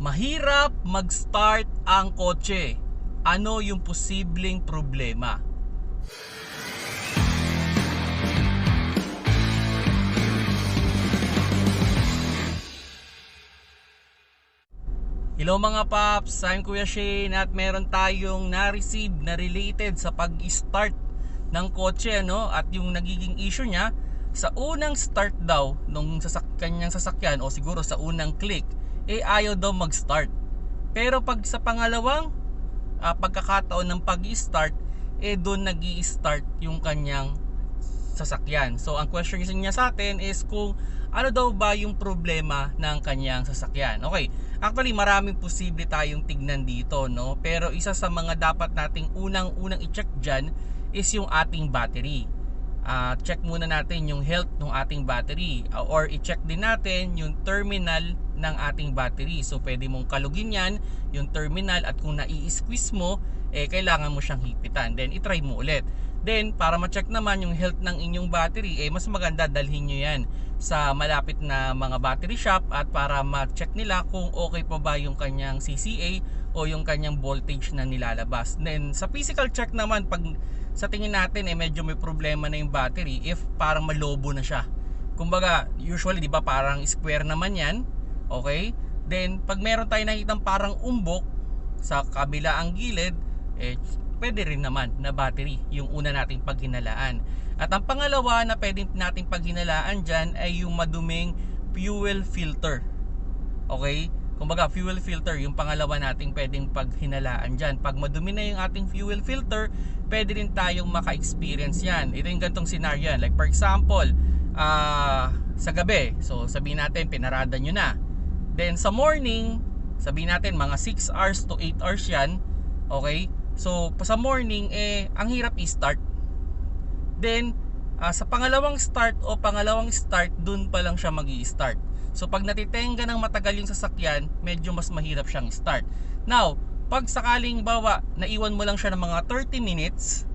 Mahirap mag-start ang kotse. Ano yung posibleng problema? Hello mga paps, I'm Kuya Shane at meron tayong na-receive na related sa pag-start ng kotse no? at yung nagiging issue niya sa unang start daw nung sasak kanyang sasakyan o siguro sa unang click eh ayaw daw mag-start. Pero pag sa pangalawang ah, pagkakataon ng pag-start eh doon nag start yung kanyang sasakyan. So ang question niya sa atin is kung ano daw ba yung problema ng kanyang sasakyan. Okay, actually maraming posible tayong tignan dito, no? Pero isa sa mga dapat nating unang-unang i-check dyan is yung ating battery. Ah, check muna natin yung health ng ating battery Ah, or i-check din natin yung terminal ng ating battery. So pwede mong kalugin yan, yung terminal at kung nai-squeeze mo, eh kailangan mo siyang hipitan. Then i-try mo ulit. Then para ma-check naman yung health ng inyong battery, eh mas maganda dalhin nyo yan sa malapit na mga battery shop at para ma-check nila kung okay pa ba yung kanyang CCA o yung kanyang voltage na nilalabas. Then sa physical check naman pag sa tingin natin eh medyo may problema na yung battery if parang malobo na siya. Kumbaga, usually 'di ba parang square naman 'yan. Okay? Then pag meron tayo nakitang parang umbok sa kabila ang gilid, eh pwede rin naman na battery yung una nating paghinalaan. At ang pangalawa na pwedeng nating paghinalaan dyan ay yung maduming fuel filter. Okay? Kumbaga fuel filter yung pangalawa nating pwedeng paghinalaan dyan. Pag madumi na yung ating fuel filter, pwede rin tayong maka-experience yan. Ito yung gantong scenario. Like for example, ah sa gabi, so sabihin natin pinarada nyo na. Then sa morning, sabihin natin mga 6 hours to 8 hours yan. Okay? So sa morning, eh, ang hirap i-start. Then, ah, sa pangalawang start o pangalawang start, dun pa lang siya mag start So pag natitenga ng matagal yung sasakyan, medyo mas mahirap siyang start. Now, pag sakaling bawa, naiwan mo lang siya ng mga 30 minutes,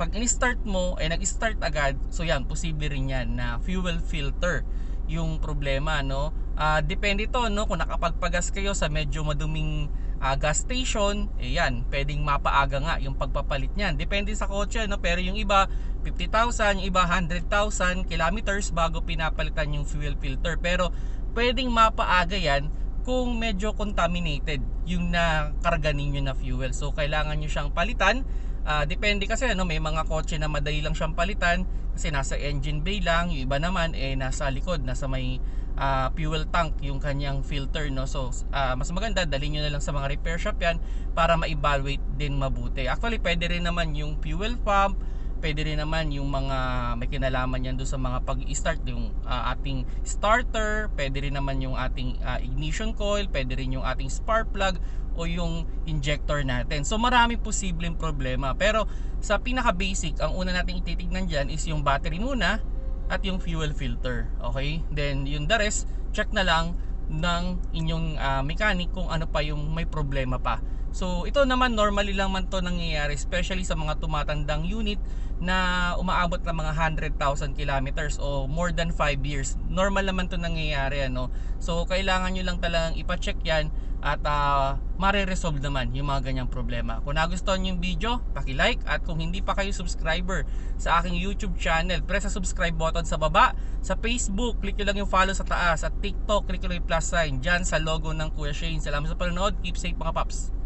pag in-start mo, ay nag-start agad, so yan, posible rin yan na fuel filter yung problema, no? Ah, depende to, no? Kung nakapagpagas kayo sa medyo maduming ah, gas station, eh yan, pwedeng mapaaga nga yung pagpapalit niyan. Depende sa kotse, no? Pero yung iba, 50,000, yung iba 100,000 kilometers bago pinapalitan yung fuel filter. Pero pwedeng mapaaga yan kung medyo contaminated yung nakarga ninyo na fuel. So kailangan nyo siyang palitan. Ah, depende kasi ano, may mga kotse na madali lang siyang palitan kasi nasa engine bay lang, yung iba naman eh nasa likod, nasa may ah, fuel tank yung kanyang filter no. So ah, mas maganda dalhin niyo na lang sa mga repair shop 'yan para ma-evaluate din mabuti. Actually, pwede rin naman yung fuel pump, pwede rin naman yung mga may kinalaman yan doon sa mga pag-start yung ah, ating starter, pwede rin naman yung ating ah, ignition coil, pwede rin yung ating spark plug o yung injector natin. So marami posibleng problema. Pero sa pinaka basic, ang una nating ititignan diyan is yung battery muna at yung fuel filter. Okay? Then yung the rest, check na lang ng inyong ah, mechanic kung ano pa yung may problema pa. So ito naman normally lang man to nangyayari especially sa mga tumatandang unit na umaabot ng mga 100,000 kilometers o more than 5 years. Normal naman to nangyayari ano. So kailangan nyo lang talagang ipa-check yan at uh, mare-resolve naman yung mga ganyang problema. Kung nagustuhan yung video, paki-like at kung hindi pa kayo subscriber sa aking YouTube channel, press sa subscribe button sa baba. Sa Facebook, click nyo lang yung follow sa taas. At TikTok, click nyo lang yung plus sign dyan sa logo ng Kuya Shane. Salamat sa panonood. Keep safe mga paps.